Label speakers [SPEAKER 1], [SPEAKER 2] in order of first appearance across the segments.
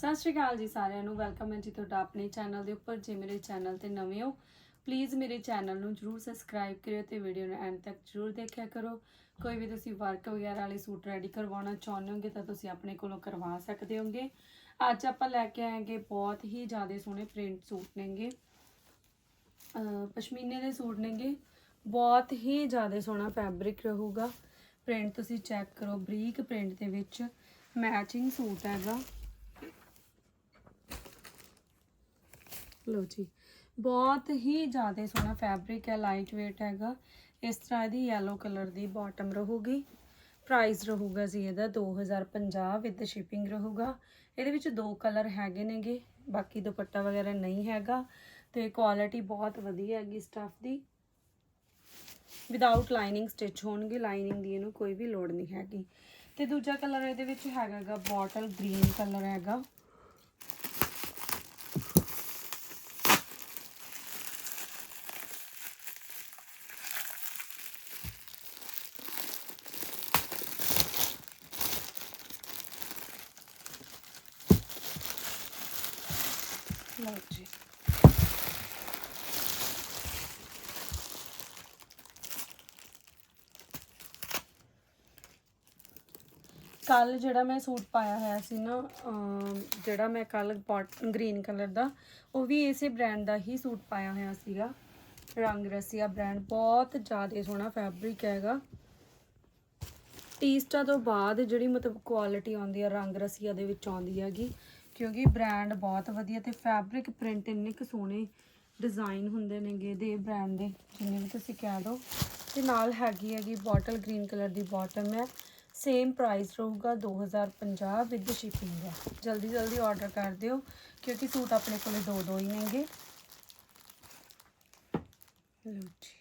[SPEAKER 1] ਸਤਿ ਸ਼੍ਰੀ ਅਕਾਲ ਜੀ ਸਾਰਿਆਂ ਨੂੰ। ਵੈਲਕਮ ਹੈ ਜੀ ਤੁਹਾਡਾ ਆਪਣੇ ਚੈਨਲ ਦੇ ਉੱਪਰ। ਜੇ ਮੇਰੇ ਚੈਨਲ ਤੇ ਨਵੇਂ ਹੋ ਪਲੀਜ਼ ਮੇਰੇ ਚੈਨਲ ਨੂੰ ਜਰੂਰ ਸਬਸਕ੍ਰਾਈਬ ਕਰਿਓ ਤੇ ਵੀਡੀਓ ਨੂੰ ਐਂਡ ਤੱਕ ਜਰੂਰ ਦੇਖਿਆ ਕਰੋ। ਕੋਈ ਵੀ ਤੁਸੀਂ ਵਰਕ ਵਗੈਰਾ ਵਾਲੇ ਸੂਟ ਰੈਡੀ ਕਰਵਾਉਣਾ ਚਾਹੁੰਦੇ ਹੋਗੇ ਤਾਂ ਤੁਸੀਂ ਆਪਣੇ ਕੋਲੋਂ ਕਰਵਾ ਸਕਦੇ ਹੋਗੇ। ਅੱਜ ਆਪਾਂ ਲੈ ਕੇ ਆਏਗੇ ਬਹੁਤ ਹੀ ਜ਼ਿਆਦਾ ਸੋਹਣੇ ਪ੍ਰਿੰਟ ਸੂਟ ਨੇਗੇ। ਪਸ਼ਮੀਨੇ ਦੇ ਸੂਟ ਨੇਗੇ। ਬਹੁਤ ਹੀ ਜ਼ਿਆਦਾ ਸੋਹਣਾ ਫੈਬਰਿਕ ਰਹੂਗਾ। ਪ੍ਰਿੰਟ ਤੁਸੀਂ ਚੈੱਕ ਕਰੋ, ਬਰੀਕ ਪ੍ਰਿੰਟ ਦੇ ਵਿੱਚ ਮੈਚਿੰਗ ਸੂਟ ਹੈਗਾ। ਲੋ ਜੀ। ਬਹੁਤ ਹੀ ਜ਼ਿਆਦਾ ਸੋਹਣਾ ਫੈਬਰਿਕ ਹੈ ਲਾਈਟ weight ਹੈਗਾ। ਇਸ ਤਰ੍ਹਾਂ ਇਹਦੀ yellow ਕਲਰ ਦੀ ਬਾਟਮ ਰਹੂਗੀ। ਪ੍ਰਾਈਸ ਰਹੂਗਾ ਜੀ ਇਹਦਾ 2050 ਵਿਦ ਸ਼ਿਪਿੰਗ ਰਹੂਗਾ। ਇਹਦੇ ਵਿੱਚ ਦੋ ਕਲਰ ਹੈਗੇ ਨੇਗੇ, ਬਾਕੀ ਦੁਪੱਟਾ ਵਗੈਰਾ ਨਹੀਂ ਹੈਗਾ। ਤੇ ਕੁਆਲਿਟੀ ਬਹੁਤ ਵਧੀਆ ਹੈਗੀ ਸਟੱਫ ਦੀ। ਵਿਦਆਊਟ ਲਾਈਨਿੰਗ ਸਟਿਚ ਹੋਣਗੇ ਲਾਈਨਿੰਗ ਦੀ ਇਹਨੂੰ ਕੋਈ ਵੀ ਲੋੜ ਨਹੀਂ ਹੈਗੀ। ਤੇ ਦੂਜਾ ਕਲਰ ਇਹਦੇ ਵਿੱਚ ਹੈਗਾਗਾ ਬੋਟਲ ਗ੍ਰੀਨ ਕਲਰ ਹੈਗਾ। ਲਓ ਜੀ ਕੱਲ ਜਿਹੜਾ ਮੈਂ ਸੂਟ ਪਾਇਆ ਹੋਇਆ ਸੀ ਨਾ ਜਿਹੜਾ ਮੈਂ ਕੱਲ ਗ੍ਰੀਨ ਕਲਰ ਦਾ, ਉਹ ਵੀ ਇਸੇ ਬ੍ਰਾਂਡ ਦਾ ਹੀ ਸੂਟ ਪਾਇਆ ਹੋਇਆ ਸੀਗਾ। ਰੰਗ ਰਸੀਆ ਬ੍ਰਾਂਡ ਬਹੁਤ ਜ਼ਿਆਦਾ ਸੋਹਣਾ ਫੈਬਰਿਕ ਹੈਗਾ। ਟੀਸਟਾ ਤੋਂ ਬਾਅਦ ਜਿਹੜੀ ਮਤਲਬ ਕੁਆਲਿਟੀ ਆਉਂਦੀ ਆ, ਰੰਗ ਰਸੀਆ ਦੇ ਵਿੱਚ ਆਉਂਦੀ ਹੈਗੀ ਕਿਉਂਕਿ ਬ੍ਰਾਂਡ ਬਹੁਤ ਵਧੀਆ ਤੇ ਫੈਬਰਿਕ ਪ੍ਰਿੰਟ ਇੰਨੇ ਕੁ ਸੋਹਣੇ ਡਿਜ਼ਾਈਨ ਹੁੰਦੇ ਨੇਗੇ ਦੇ ਬ੍ਰਾਂਡ ਦੇ, ਜਿੰਨੇ ਵੀ ਤੁਸੀਂ ਕਹਿ ਦੋ। ਤੇ ਨਾਲ ਹੈਗੀ ਹੈਗੀ ਬੋਟਲ ਗ੍ਰੀਨ ਕਲਰ ਦੀ ਬਾਟਮ ਹੈ ਸੇਮ ਪ੍ਰਾਈਸ ਰਹੂਗਾ 2050 ਵਿਦ ਸ਼ਿਪਿੰਗ ਹੈ ਜਲਦੀ ਜਲਦੀ ਆਰਡਰ ਕਰ ਦਿਓ, ਕਿਉਂਕਿ ਸੂਟ ਆਪਣੇ ਕੋਲੇ ਦੋ ਦੋ ਹੀ ਨੇਗੇ। ਲਓ ਜੀ।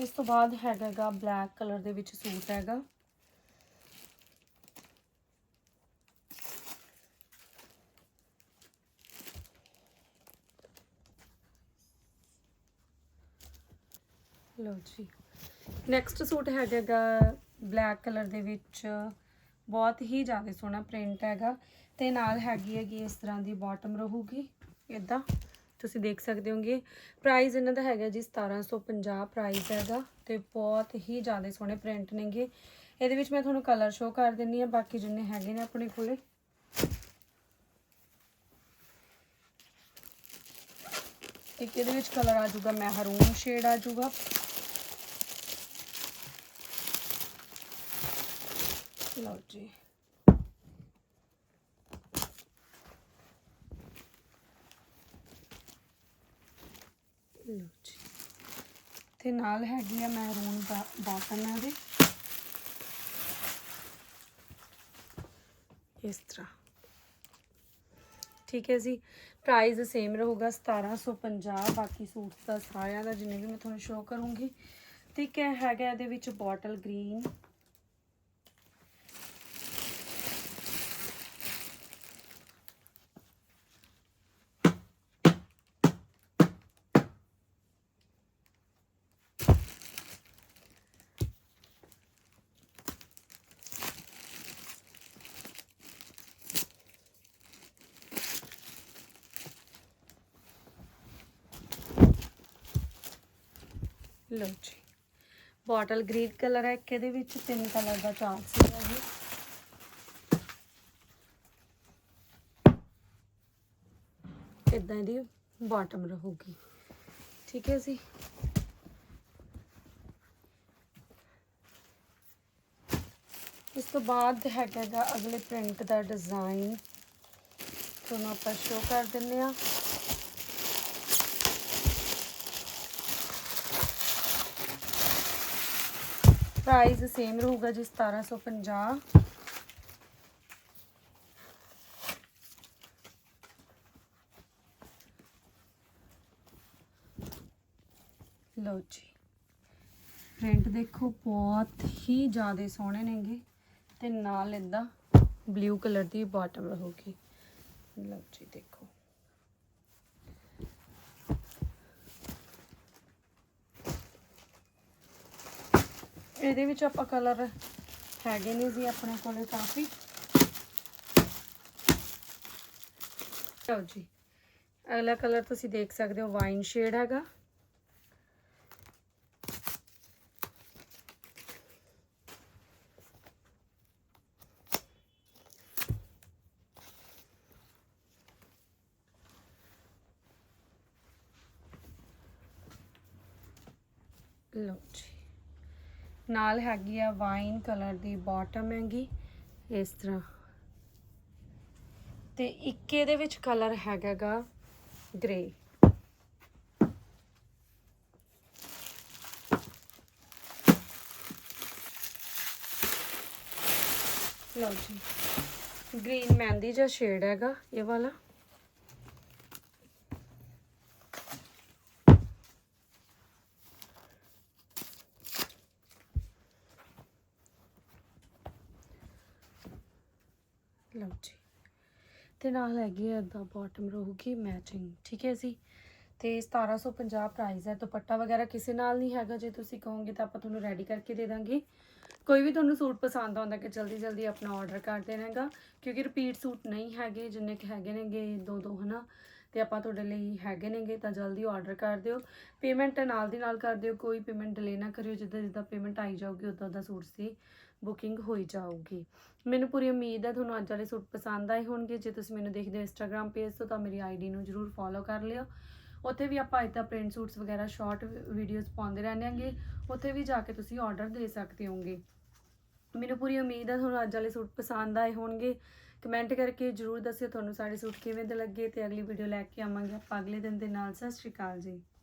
[SPEAKER 1] ਇਸ ਤੋਂ ਬਾਅਦ ਹੈਗਾਗਾ ਬਲੈਕ ਕਲਰ ਦੇ ਵਿੱਚ ਸੂਟ ਹੈਗਾ। ਲਓ ਜੀ। ਨੈਕਸਟ ਸੂਟ ਹੈਗਾਗਾ ਬਲੈਕ ਕਲਰ ਦੇ ਵਿੱਚ ਬਹੁਤ ਹੀ ਜ਼ਿਆਦਾ ਸੋਹਣਾ ਪ੍ਰਿੰਟ ਹੈਗਾ ਤੇ ਨਾਲ ਹੈਗੀ ਹੈਗੀ ਇਸ ਤਰ੍ਹਾਂ ਦੀ ਬਾਟਮ ਰਹੂਗੀ ਇਦਾਂ ਤੁਸੀਂ ਦੇਖ ਸਕਦੇ ਹੋਗੇ। ਪ੍ਰਾਈਸ ਇਹਨਾਂ ਦਾ ਹੈਗਾ ਜੀ 1750 ਪ੍ਰਾਈਸ ਹੈਗਾ ਤੇ ਬਹੁਤ ਹੀ ਜ਼ਿਆਦਾ ਸੋਹਣੇ ਪ੍ਰਿੰਟ ਨੇਗੇ। ਇਹਦੇ ਵਿੱਚ ਮੈਂ ਤੁਹਾਨੂੰ ਕਲਰ ਸ਼ੋ ਕਰ ਦਿੰਨੀ ਆ, ਬਾਕੀ ਜਿੰਨੇ ਹੈਗੇ ਨੇ ਆਪਣੇ ਕੋਲੇ। ਇੱਕ ਇਹਦੇ ਵਿੱਚ ਕਲਰ ਆ ਜਾਊਗਾ ਮਹਿਰੂਨ ਸ਼ੇਡ ਆ ਜਾਊਗਾ। ਲਓ ਜੀ ਲਓ ਜੀ ਤੇ ਨਾਲ ਹੈਗੀ ਆ ਮਹਿਰੂਨ ਬਾਟਮ ਦੇ ਇਸ ਤਰ੍ਹਾਂ। ਠੀਕ ਹੈ ਜੀ। ਪ੍ਰਾਈਸ ਸੇਮ ਰਹੂਗਾ 1750 ਬਾਕੀ ਸੂਟਸ ਦਾ ਸਾਰਿਆਂ ਦਾ ਜਿੰਨੇ ਵੀ ਮੈਂ ਤੁਹਾਨੂੰ ਸ਼ੋਅ ਕਰੂੰਗੀ। ਠੀਕ ਹੈ ਹੈਗਾ ਇਹਦੇ ਵਿੱਚ ਬੋਟਲ ਗ੍ਰੀਨ ਲਓ ਜੀ। ਬੋਟਲ ਗ੍ਰੀਨ ਕਲਰ ਹੈ ਇੱਕ ਇਹਦੇ ਵਿੱਚ, ਤਿੰਨ ਕਲਰ ਦਾ ਚਾਰਟ ਸੀਗਾ ਇਹ। ਇਦਾਂ ਦੀ ਬਾਟਮ ਰਹੂਗੀ। ਠੀਕ ਹੈ ਜੀ? ਇਸ ਤੋਂ ਬਾਅਦ ਹੈਗਾ ਦਾ ਅਗਲੇ ਪ੍ਰਿੰਟ ਦਾ ਡਿਜ਼ਾਈਨ ਤੁਹਾਨੂੰ ਆਪਾਂ ਸ਼ੋ ਕਰ ਦਿੰਨੇ ਆ ਪ੍ਰਾਈਸ ਸੇਮ ਰਹੂਗਾ ਜੀ 1750 ਲਓ ਜੀ। ਪ੍ਰਿੰਟ ਦੇਖੋ ਬਹੁਤ ਹੀ ਜ਼ਿਆਦਾ ਸੋਹਣੇ ਨੇਗੇ ਤੇ ਨਾਲ ਇਦਾਂ ਬਲੂ ਕਲਰ ਦੀ ਬਾਟਮ ਰਹੂਗੀ। ਲਓ ਜੀ, ਦੇਖੋ। ਇਹਦੇ ਵਿੱਚ ਆਪਾਂ ਕਲਰ ਹੈਗੇ ਨੇ ਜੀ ਆਪਣੇ ਕੋਲੇ ਕਾਫੀ। ਲਓ ਜੀ, ਅਗਲਾ ਕਲਰ ਤੁਸੀਂ ਦੇਖ ਸਕਦੇ ਹੋ ਵਾਈਨ ਸ਼ੇਡ ਹੈਗਾ। ਲਓ ਜੀ। ਨਾਲ ਹੈਗੀ ਆ ਵਾਈਨ ਕਲਰ ਦੀ ਬਾਟਮ ਹੈਗੀ, ਇਸ ਤਰ੍ਹਾਂ। ਤੇ ਇੱਕ ਇਹਦੇ ਵਿੱਚ ਕਲਰ ਹੈਗਾਗਾ ਗ੍ਰੇ। ਲਓ ਜੀ, ਗ੍ਰੀਨ ਮਹਿੰਦੀ ਜਿਹਾ ਸ਼ੇਡ ਹੈਗਾ ਇਹ ਵਾਲਾ। ਲਓ ਜੀ। ਤੇ ਨਾਲ ਹੈਗੀ ਆ ਦਾ ਬਾਟਮ ਰਹੂਗੀ ਮੈਚਿੰਗ ਠੀਕ ਹੈ ਜੀ? ਤੇ 1750 ਪ੍ਰਾਈਸ ਹੈ, ਦੁਪੱਟਾ ਵਗੈਰਾ ਕਿਸੇ ਨਾਲ ਨਹੀਂ ਹੈਗਾ, ਜੇ ਤੁਸੀਂ ਕਹੋਗੇ ਤਾਂ ਆਪਾਂ ਤੁਹਾਨੂੰ ਰੈਡੀ ਕਰਕੇ ਦੇ ਦਾਂਗੇ। ਕੋਈ ਵੀ ਤੁਹਾਨੂੰ ਸੂਟ ਪਸੰਦ ਆਉਂਦਾ ਕਿ ਜਲਦੀ ਜਲਦੀ ਆਪਣਾ ਆਰਡਰ ਕਰ ਦੇਣਾ ਕਿਉਂਕਿ ਰਿਪੀਟ ਸੂਟ ਨਹੀਂ ਹੈਗੇ, ਜਿੰਨੇ ਕਿ ਹੈਗੇ ਨੇਗੇ ਦੋ ਦੋ ਹਨਾ? ਤੇ ਆਪਾਂ ਤੁਹਾਡੇ ਲਈ ਹੈਗੇ ਨੇਗੇ ਤਾਂ ਜਲਦੀ ਆਰਡਰ ਕਰ ਦਿਓ। ਪੇਮੈਂਟ ਨਾਲ ਦੀ ਨਾਲ ਕਰ ਦਿਓ, ਕੋਈ ਪੇਮੈਂਟ ਡਿਲੇ ਨਾ ਕਰਿਓ, ਜਿੱਦਾਂ ਜਿੱਦਾਂ ਪੇਮੈਂਟ ਆਈ ਜਾਊਗੀ, ਉਦਾਂ ਦਾ ਸੂਟ ਸੀ ਬੁਕਿੰਗ ਹੋਈ ਜਾਊਗੀ। ਮੈਨੂੰ ਪੂਰੀ ਉਮੀਦ ਹੈ ਤੁਹਾਨੂੰ ਅੱਜ ਵਾਲੇ ਸੂਟ ਪਸੰਦ ਆਏ ਹੋਣਗੇ। ਜੇ ਤੁਸੀਂ ਮੈਨੂੰ ਦੇਖਦੇ ਹੋ ਇੰਸਟਾਗ੍ਰam ਪੇਜ ਤੋਂ, ਤਾਂ ਮੇਰੀ ਆਈਡੀ ਨੂੰ ਜਰੂਰ ਫੋਲੋ ਕਰ ਲਿਓ। ਉੱਥੇ ਵੀ ਆਪਾਂ ਇਦਾਂ ਪ੍ਰਿੰਟ ਸੂਟਸ ਵਗੈਰਾ ਸ਼ਾਰਟ ਵੀਡੀਓਜ਼ ਪਾਉਂਦੇ ਰਹਿੰਦੇ ਹਾਂਗੇ। ਉੱਥੇ ਵੀ ਜਾ ਕੇ ਤੁਸੀਂ ਆਰਡਰ ਦੇ ਸਕਦੇ ਹੋਗੇ ਮੈਨੂੰ ਪੂਰੀ ਉਮੀਦ ਹੈ ਤੁਹਾਨੂੰ ਅੱਜ ਵਾਲੇ ਸੂਟ ਪਸੰਦ ਆਏ ਹੋਣਗੇ। ਕਮੈਂਟ ਕਰਕੇ ਜਰੂਰ ਦੱਸਿਓ ਤੁਹਾਨੂੰ ਸਾਡੇ ਸੂਟ ਕਿਵੇਂ ਦੇ ਲੱਗੇ ਤੇ ਅਗਲੀ ਵੀਡੀਓ ਲੈ ਕੇ ਆਵਾਂਗੇ। ਆਪਾਂ ਅਗਲੇ ਦਿਨ ਦੇ ਨਾਲ, ਸਤਿ ਸ਼੍ਰੀ ਅਕਾਲ ਜੀ।